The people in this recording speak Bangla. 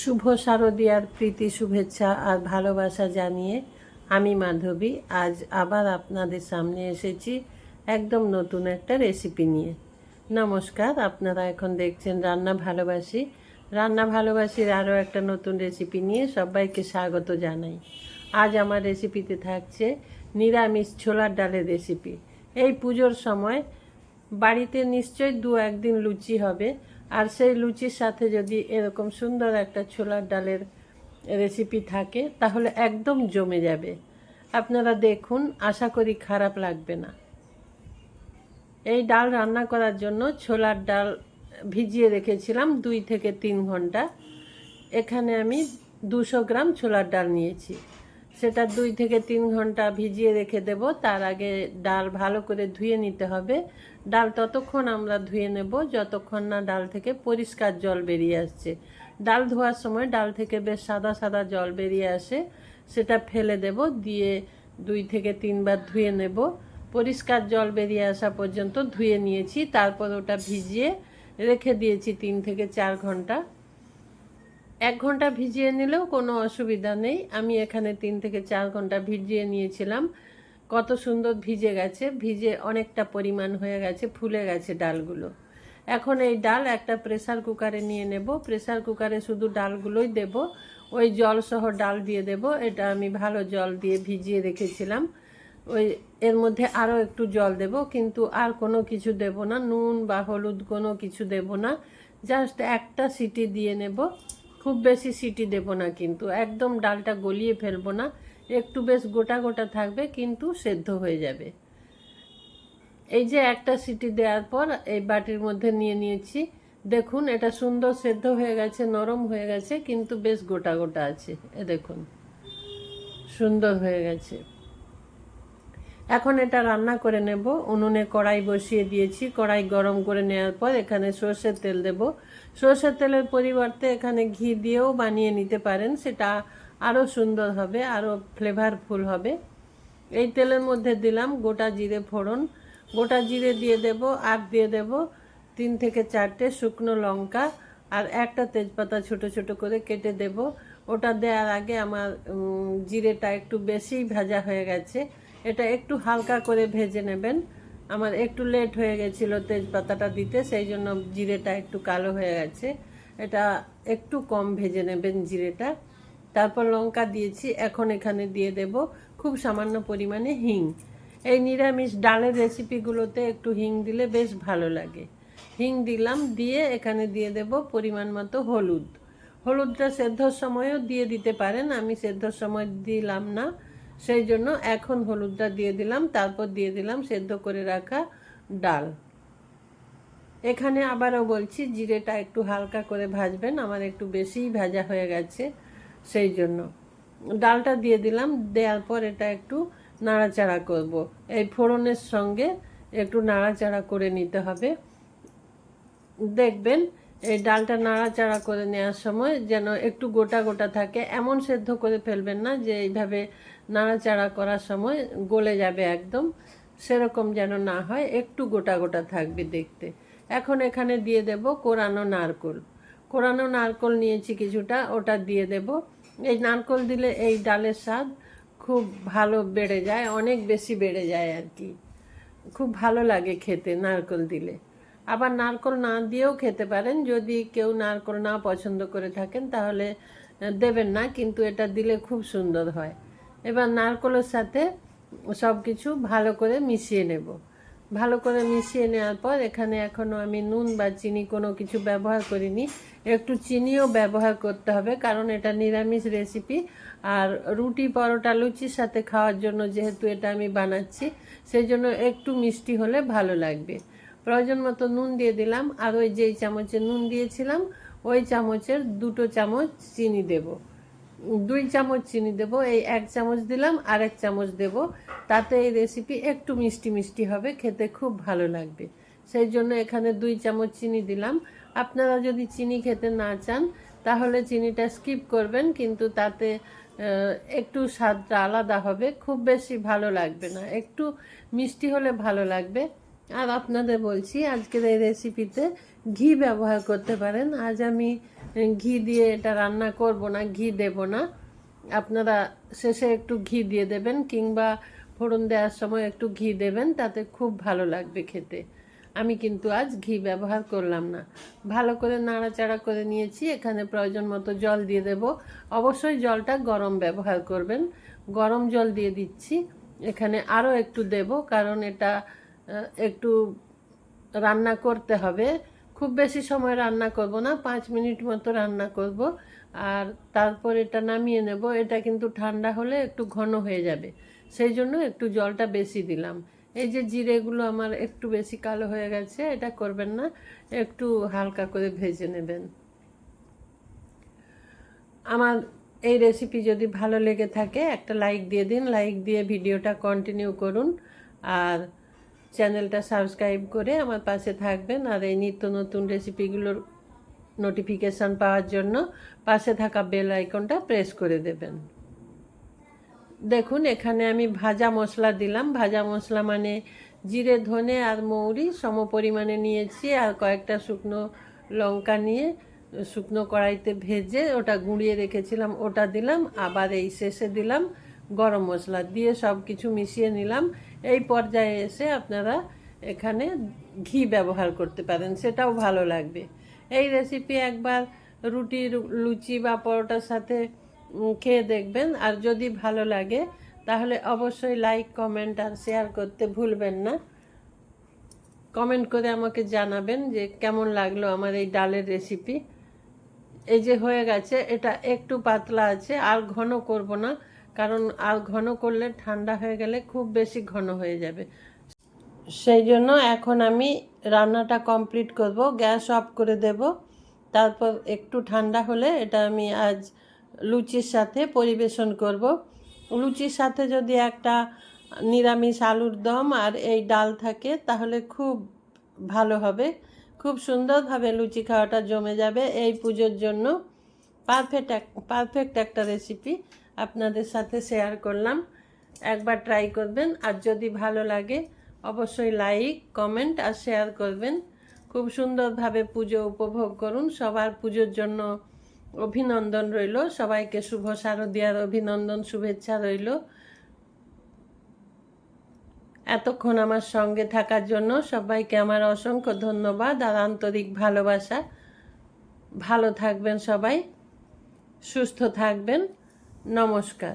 শুভ শারদীয়ার প্রীতি শুভেচ্ছা আর ভালোবাসা জানিয়ে আমি মাধবী, আজ আবার আপনাদের সামনে এসেছি একদম নতুন একটা রেসিপি নিয়ে। নমস্কার, আপনারা এখন দেখছেন রান্না ভালোবাসি। রান্না ভালোবাসির আরও একটা নতুন রেসিপি নিয়ে সবাইকে স্বাগত জানাই। আজ আমার রেসিপিতে থাকছে নিরামিষ ছোলার ডালের রেসিপি এই পুজোর সময় বাড়িতে নিশ্চয়ই দু একদিন লুচি হবে। আর সেই লুচির সাথে যদি এরকম সুন্দর একটা ছোলার ডালের রেসিপি থাকে, তাহলে একদম জমে যাবে। আপনারা দেখুন, আশা করি খারাপ লাগবে না। এই ডাল রান্না করার জন্য ছোলার ডাল ভিজিয়ে রেখেছিলাম দুই থেকে তিন ঘণ্টা। এখানে আমি দুশো গ্রাম ছোলার ডাল নিয়েছি। সেটা দুই থেকে তিন ঘণ্টা ভিজিয়ে রেখে দেব। তার আগে ডাল ভালো করে ধুয়ে নিতে হবে। ডাল ততক্ষণ আমরা ধুয়ে নেব, যতক্ষণ না ডাল থেকে পরিষ্কার জল বেরিয়ে আসছে। ডাল ধোয়ার সময় ডাল থেকে বেশ সাদা সাদা জল বেরিয়ে আসে, সেটা ফেলে দেব, দিয়ে দুই থেকে তিনবার ধুয়ে নেব। পরিষ্কার জল বেরিয়ে আসা পর্যন্ত ধুয়ে নিয়েছি। তারপর ওটা ভিজিয়ে রেখে দিয়েছি তিন থেকে চার ঘণ্টা। এক ঘণ্টা ভিজিয়ে নিলেও কোনো অসুবিধা নেই। আমি এখানে তিন থেকে চার ঘণ্টা ভিজিয়ে নিয়েছিলাম। কত সুন্দর ভিজে গেছে, ভিজে অনেকটা পরিমাণ হয়ে গেছে, ফুলে গেছে ডালগুলো। এখন এই ডাল একটা প্রেসার কুকারে নিয়ে নেব। প্রেসার কুকারে শুধু ডালগুলোই দেব। ওই জল সহ ডাল দিয়ে দেব। এটা আমি ভালো জল দিয়ে ভিজিয়ে রেখেছিলাম। ওই এর মধ্যে আরও একটু জল দেব, কিন্তু আর কোনো কিছু দেব না। নুন বা হলুদ কোনো কিছু দেব না। জাস্ট একটা সিটি দিয়ে নেব। খুব বেশি সিটি দেব না কিন্তু। একদম ডালটা গলিয়ে ফেলব না। একটু বেশ গোটা গোটা থাকবে, কিন্তু সেদ্ধ হয়ে যাবে। এই যে একটা সিটি দেওয়ার পর এই বাটির মধ্যে নিয়ে নিয়েছি। দেখুন, এটা সুন্দর সেদ্ধ হয়ে গেছে, নরম হয়ে গেছে, কিন্তু বেশ গোটা গোটা আছে। এ দেখুন, সুন্দর হয়ে গেছে। এখন এটা রান্না করে নেব। উনুনে কড়াই বসিয়ে দিয়েছি। কড়াই গরম করে নেওয়ার পর এখানে সর্ষের তেল দেব। সর্ষের তেলের পরিবর্তে এখানে ঘি দিয়েও বানিয়ে নিতে পারেন। সেটা আরও সুন্দর হবে আরও ফ্লেভারফুল হবে। এই তেলের মধ্যে দিলাম গোটা জিরে ফোড়ন। গোটা জিরে দিয়ে দেব, আর দিয়ে দেব তিন থেকে চারটে শুকনো লঙ্কা, আর একটা তেজপাতা ছোট ছোট করে কেটে দেব। ওটা দেওয়ার আগে আমার জিরেটা একটু বেশিই ভাজা হয়ে গেছে। এটা একটু হালকা করে ভেজে নেবেন। আমার একটু লেট হয়ে গেছিল তেজপাতাটা দিতে, সেই জন্য জিরেটা একটু কালো হয়ে গেছে। এটা একটু কম ভেজে নেবেন জিরেটা। তারপর লঙ্কা দিয়েছি, এখন এখানে দিয়ে দেব খুব সামান্য পরিমাণে হিং। এই নিরামিষ ডালের রেসিপিগুলোতে একটু হিং দিলে বেশ ভালো লাগে। হিং দিলাম, দিয়ে এখানে দিয়ে দেব পরিমাণ মতো হলুদ। হলুদটা সেদ্ধর সময়ও দিয়ে দিতে পারেন, আমি সেদ্ধর সময় দিলাম না। সেই জন্য এখন হলুদটা দিয়ে দিলাম, তারপর দিয়ে দিলাম সেদ্ধ করে রাখা ডাল। এখানে আবারও বলছি, জিরেটা একটু হালকা করে ভাজবেন, আমার একটু বেশিই ভাজা হয়ে গেছে সেই জন্য। ডালটা দিয়ে দিলাম, দেওয়ার পর এটা একটু নাড়াচাড়া করব। এই ফোড়নের সঙ্গে একটু নাড়াচাড়া করে নিতে হবে। দেখবেন এই ডালটা নাড়াচাড়া করে নেওয়ার সময় যেন একটু গোটা গোটা থাকে। এমন সেদ্ধ করে ফেলবেন না যে এইভাবে নাড়াচাড়া করার সময় গলে যাবে একদম। সেরকম যেন না হয়, একটু গোটা গোটা থাকবে দেখতে। এখন এখানে দিয়ে দেব কোরানো নারকোল। কোরানো নারকোল নিয়েছি কিছুটা, ওটা দিয়ে দেব। এই নারকোল দিলে এই ডালের স্বাদ খুব ভালো বেড়ে যায়, অনেক বেশি বেড়ে যায় আর কি। খুব ভালো লাগে খেতে নারকোল দিলে। আবার নারকোল না দিয়েও খেতে পারেন। যদি কেউ নারকোল না পছন্দ করে থাকেন, তাহলে দেবেন না, কিন্তু এটা দিলে খুব সুন্দর হয়। এবার নারকোলের সাথে সব কিছু ভালো করে মিশিয়ে নেব। ভালো করে মিশিয়ে নেওয়ার পর এখানে এখনও আমি নুন বা চিনি কোনো কিছু ব্যবহার করিনি। একটু চিনিও ব্যবহার করতে হবে, কারণ এটা নিরামিষ রেসিপি। আর রুটি পরোটা লুচির সাথে খাওয়ার জন্য যেহেতু এটা আমি বানাচ্ছি সেই জন্য একটু মিষ্টি হলে ভালো লাগবে। প্রয়োজন মতো নুন দিয়ে দিলাম, আর ওই যেই চামচে নুন দিয়েছিলাম, ওই চামচের দুটো চামচ চিনি দেব। দুই চামচ চিনি দেব, এই এক চামচ দিলাম, আর এক চামচ দেব। তাতে এই রেসিপি একটু মিষ্টি মিষ্টি হবে, খেতে খুব ভালো লাগবে। সেই জন্য এখানে দুই চামচ চিনি দিলাম। আপনারা যদি চিনি খেতে না চান, তাহলে চিনিটা স্কিপ করবেন, কিন্তু তাতে একটু স্বাদটা আলাদা হবে। খুব বেশি ভালো লাগবে না। একটু মিষ্টি হলে ভালো লাগবে। আর আপনাদের বলছি, আজকের এই রেসিপিতে ঘি ব্যবহার করতে পারেন। আজ আমি ঘি দিয়ে এটা রান্না করব না, ঘি দেব না। আপনারা শেষে একটু ঘি দিয়ে দেবেন, কিংবা ফোড়ন দেওয়ার সময় একটু ঘি দেবেন, তাতে খুব ভালো লাগবে খেতে। আমি কিন্তু আজ ঘি ব্যবহার করলাম না। ভালো করে নাড়াচাড়া করে নিয়েছি, এখানে প্রয়োজন মতো জল দিয়ে দেব। অবশ্যই জলটা গরম ব্যবহার করবেন। গরম জল দিয়ে দিচ্ছি। এখানে আরও একটু দেব, কারণ এটা একটু রান্না করতে হবে। খুব বেশি সময় রান্না করব না, পাঁচ মিনিট মতো রান্না করব। আর তারপর এটা নামিয়ে নেব। এটা কিন্তু ঠান্ডা হলে একটু ঘন হয়ে যাবে। সেই জন্য একটু জলটা বেশি দিলাম। এই যে জিরেগুলো আমার একটু বেশি কালো হয়ে গেছে, এটা করবেন না। একটু হালকা করে ভেজে নেবেন। আমার এই রেসিপি যদি ভালো লেগে থাকে, একটা লাইক দিয়ে দিন। লাইক দিয়ে ভিডিওটা কন্টিনিউ করুন। আর চ্যানেলটা সাবস্ক্রাইব করে আমার পাশে থাকবেন আর এই নিত্য নতুন রেসিপিগুলোর নোটিফিকেশান পাওয়ার জন্য পাশে থাকা বেল আইকনটা প্রেস করে দেবেন। দেখুন, এখানে আমি ভাজা মশলা দিলাম। ভাজা মশলা মানে জিরে, ধনে আর মৌরি সম পরিমাণে নিয়েছি আর কয়েকটা শুকনো লঙ্কা নিয়ে শুকনো কড়াইতে ভেজে ওটা গুঁড়িয়ে রেখেছিলাম, ওটা দিলাম। আবার এই শেষে দিলাম গরম মশলা দিয়ে সব কিছু মিশিয়ে নিলাম। এই পর্যায়ে এসে আপনারা এখানে ঘি ব্যবহার করতে পারেন, সেটাও ভালো লাগবে। এই রেসিপি একবার রুটি, লুচি বা পরোটার সাথে খেয়ে দেখবেন। আর যদি ভালো লাগে, তাহলে অবশ্যই লাইক কমেন্ট আর শেয়ার করতে ভুলবেন না। কমেন্ট করে আমাকে জানাবেন যে কেমন লাগল আমার এই ডালের রেসিপি এই যে হয়ে গেছে, এটা একটু পাতলা আছে, আর ঘন করব না। কারণ আর ঘন করলে ঠান্ডা হয়ে গেলে খুব বেশি ঘন হয়ে যাবে। সেই জন্য এখন আমি রান্নাটা কমপ্লিট করব, গ্যাস অফ করে দেব। তারপর একটু ঠান্ডা হলে এটা আমি আজ লুচির সাথে পরিবেশন করব। লুচির সাথে যদি একটা নিরামিষ আলুর দম আর এই ডাল থাকে, তাহলে খুব ভালো হবে। খুব সুন্দরভাবে লুচি খাওয়াটা জমে যাবে এই পুজোর জন্য। পারফেক্ট পারফেক্ট একটা রেসিপি আপনাদের সাথে শেয়ার করলাম। একবার ট্রাই করবেন। আর যদি ভালো লাগে, অবশ্যই লাইক কমেন্ট আর শেয়ার করবেন। খুব সুন্দরভাবে পুজো উপভোগ করুন। সবার পুজোর জন্য অভিনন্দন রইল। সবাইকে শুভ শারদীয়ার অভিনন্দন শুভেচ্ছা রইল। এতক্ষণ আমার সঙ্গে থাকার জন্য সবাইকে আমার অসংখ্য ধন্যবাদ আর আন্তরিক ভালোবাসা। ভালো থাকবেন সবাই, সুস্থ থাকবেন। নমস্কার।